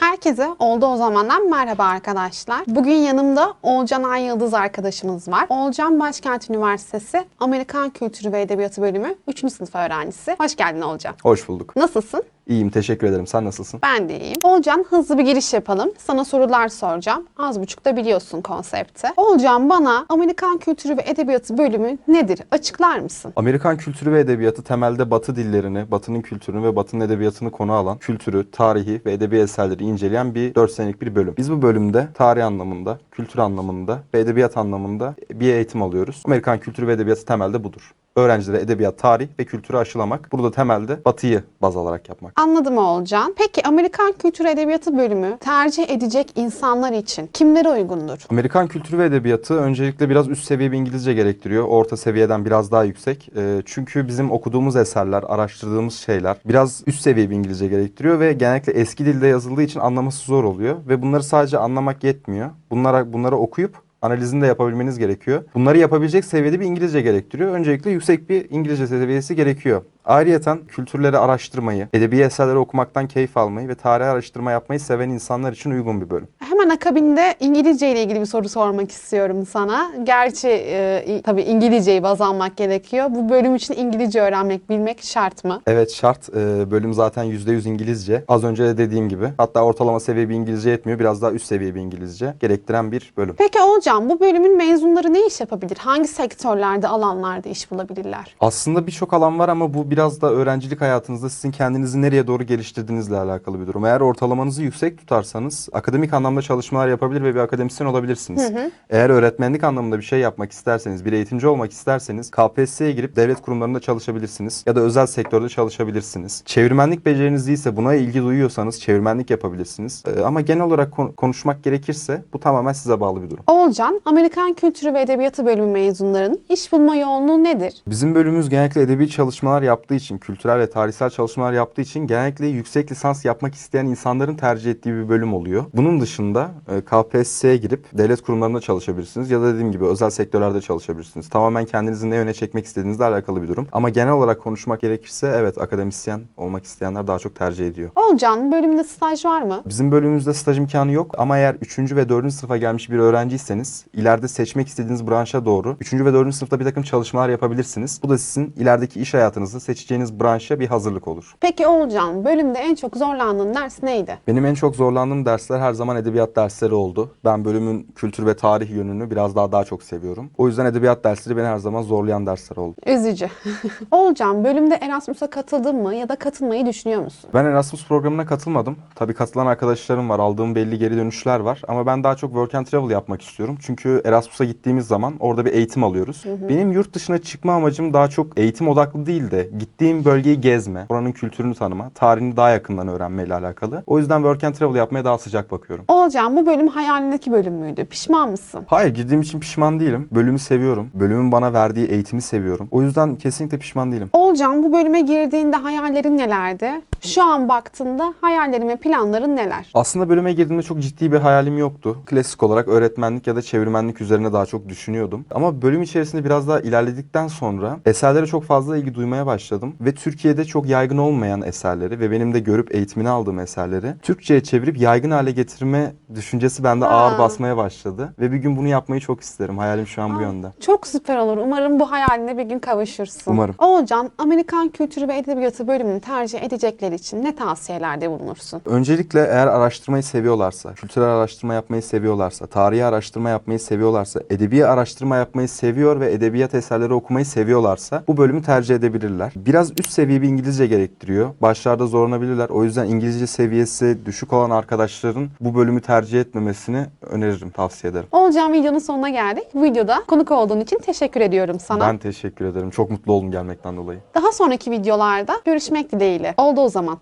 Herkese Oldu O Zaman'dan merhaba arkadaşlar. Bugün yanımda Olcan Ay Yıldız arkadaşımız var. Olcan Başkent Üniversitesi Amerikan Kültürü ve Edebiyatı Bölümü 3. sınıf öğrencisi. Hoş geldin Olcan. Hoş bulduk. Nasılsın? İyiyim, teşekkür ederim. Sen nasılsın? Ben de iyiyim. Olcan hızlı bir giriş yapalım. Sana sorular soracağım. Az buçuk da biliyorsun konsepti. Olcan bana Amerikan Kültürü ve Edebiyatı Bölümü nedir? Açıklar mısın? Amerikan kültürü ve edebiyatı temelde Batı dillerini, Batı'nın kültürünü ve Batı'nın edebiyatını konu alan, kültürü, tarihi ve edebi eserleri inceleyen bir 4 senelik bir bölüm. Biz bu bölümde tarih anlamında, kültür anlamında ve edebiyat anlamında bir eğitim alıyoruz. Amerikan kültürü ve edebiyatı temelde budur. Öğrencilere edebiyat, tarih ve kültürü aşılamak. Burada temelde Batı'yı baz alarak yapmak. Anladım Olcan. Peki Amerikan Kültürü Edebiyatı Bölümü tercih edecek insanlar için kimlere uygundur? Amerikan kültürü ve edebiyatı öncelikle biraz üst seviye bir İngilizce gerektiriyor. Orta seviyeden biraz daha yüksek. Ee, çünkü bizim okuduğumuz eserler, araştırdığımız şeyler biraz üst seviye bir İngilizce gerektiriyor ve genellikle eski dilde yazıldığı için anlaması zor oluyor ve bunları sadece anlamak yetmiyor. Bunlara bunları okuyup analizini de yapabilmeniz gerekiyor. Bunları yapabilecek seviyede bir İngilizce gerektiriyor. Öncelikle yüksek bir İngilizce seviyesi gerekiyor. Ayrıyeten kültürleri araştırmayı, edebi eserleri okumaktan keyif almayı ve tarih araştırma yapmayı seven insanlar için uygun bir bölüm. Hemen akabinde İngilizce ile ilgili bir soru sormak istiyorum sana. Gerçi e, tabii İngilizceyi baz almak gerekiyor. Bu bölüm için İngilizce öğrenmek, bilmek şart mı? Evet şart. Ee, bölüm zaten %100 İngilizce. Az önce de dediğim gibi. Hatta ortalama seviye bir İngilizce yetmiyor. Biraz daha üst seviye bir İngilizce gerektiren bir bölüm. Peki Olcan bu bölümün mezunları ne iş yapabilir? Hangi sektörlerde, alanlarda iş bulabilirler? Aslında birçok alan var ama bu biraz da öğrencilik hayatınızda sizin kendinizi nereye doğru geliştirdiğinizle alakalı bir durum. Eğer ortalamanızı yüksek tutarsanız akademik anlamda çalışmalar yapabilir ve bir akademisyen olabilirsiniz. Eğer öğretmenlik anlamında bir şey yapmak isterseniz, bir eğitimci olmak isterseniz KPSS'ye girip devlet kurumlarında çalışabilirsiniz ya da özel sektörde çalışabilirsiniz. Çevirmenlik beceriniz değilse buna ilgi duyuyorsanız çevirmenlik yapabilirsiniz. Ee, ama genel olarak kon- konuşmak gerekirse bu tamamen size bağlı bir durum. Olcan, Amerikan Kültürü ve Edebiyatı bölümü mezunlarının iş bulma yoğunluğu nedir? Bizim bölümümüz genellikle edebi çalışmalar yaptığı için, kültürel ve tarihsel çalışmalar yaptığı için genellikle yüksek lisans yapmak isteyen insanların tercih ettiği bir bölüm oluyor. Bunun dışında e, KPSS'ye girip devlet kurumlarında çalışabilirsiniz ya da dediğim gibi özel sektörlerde çalışabilirsiniz. Tamamen kendinizi ne yöne çekmek istediğinizle alakalı bir durum. Ama genel olarak konuşmak gerekirse evet akademisyen olmak isteyenler daha çok tercih ediyor. Olcan, bölümde staj var mı? Bizim bölümümüzde staj imkanı yok ama eğer 3. ve 4. sınıfa gelmiş bir öğrenciyseniz ileride seçmek istediğiniz branşa doğru 3. ve 4. sınıfta bir takım çalışmalar yapabilirsiniz. Bu da sizin ilerideki iş hayatınızda seçeceğiniz branşa bir hazırlık olur. Peki Olcan, bölümde en çok zorlandığın ders neydi? Benim en çok zorlandığım dersler her zaman edebiyat dersleri oldu. Ben bölümün kültür ve tarih yönünü biraz daha daha çok seviyorum. O yüzden edebiyat dersleri beni her zaman zorlayan dersler oldu. Üzücü. Olcan, bölümde Erasmus'a katıldın mı ya da katılmayı düşünüyor musun? Ben Erasmus programına katılmadım. Tabii katılan arkadaşlarım var. Aldığım belli geri dönüşler var. Ama ben daha çok work and travel yapmak istiyorum. Çünkü Erasmus'a gittiğimiz zaman orada bir eğitim alıyoruz. Benim yurt dışına çıkma amacım daha çok eğitim odaklı değil de gittiğim bölgeyi gezme, oranın kültürünü tanıma, tarihini daha yakından öğrenmeyle alakalı. O yüzden work and travel yapmaya daha sıcak bakıyorum. Olcan, bu bölüm hayalindeki bölüm müydü? Pişman mısın? Hayır girdiğim için pişman değilim. Bölümü seviyorum. Bölümün bana verdiği eğitimi seviyorum. O yüzden kesinlikle pişman değilim. Olcan, bu bölüme girdiğinde hayallerin nelerdi? Şu an baktığında hayallerin ve planların neler? Aslında bölüme girdiğimde çok ciddi bir hayalim yoktu. Klasik olarak öğretmenlik ya da çevirmenlik üzerine daha çok düşünüyordum. Ama bölüm içerisinde biraz daha ilerledikten sonra eserlere çok fazla ilgi duymaya başladım. Ve Türkiye'de çok yaygın olmayan eserleri ve benim de görüp eğitimini aldığım eserleri Türkçe'ye çevirip yaygın hale getirme düşüncesi bende Ha. ağır basmaya başladı. Ve bir gün bunu yapmayı çok isterim. Hayalim şu an bu yönde. Çok süper olur. Umarım bu hayaline bir gün kavuşursun. Umarım. Olcan, Amerikan Kültürü ve Edebiyatı bölümünü tercih edecekler için ne tavsiyelerde bulunursun? Öncelikle eğer araştırmayı seviyorlarsa, kültürel araştırma yapmayı seviyorlarsa, tarihi araştırma yapmayı seviyorlarsa, edebi araştırma yapmayı seviyor ve edebiyat eserleri okumayı seviyorlarsa bu bölümü tercih edebilirler. Biraz üst seviye bir İngilizce gerektiriyor. Başlarda zorlanabilirler. O yüzden İngilizce seviyesi düşük olan arkadaşların bu bölümü tercih etmemesini öneririm, tavsiye ederim. Olcan videonun sonuna geldik. Bu videoda konuk olduğun için teşekkür ediyorum sana. Ben teşekkür ederim. Çok mutlu oldum gelmekten dolayı. Daha sonraki videolarda görüşmek dileğiyle. Oldu o zaman.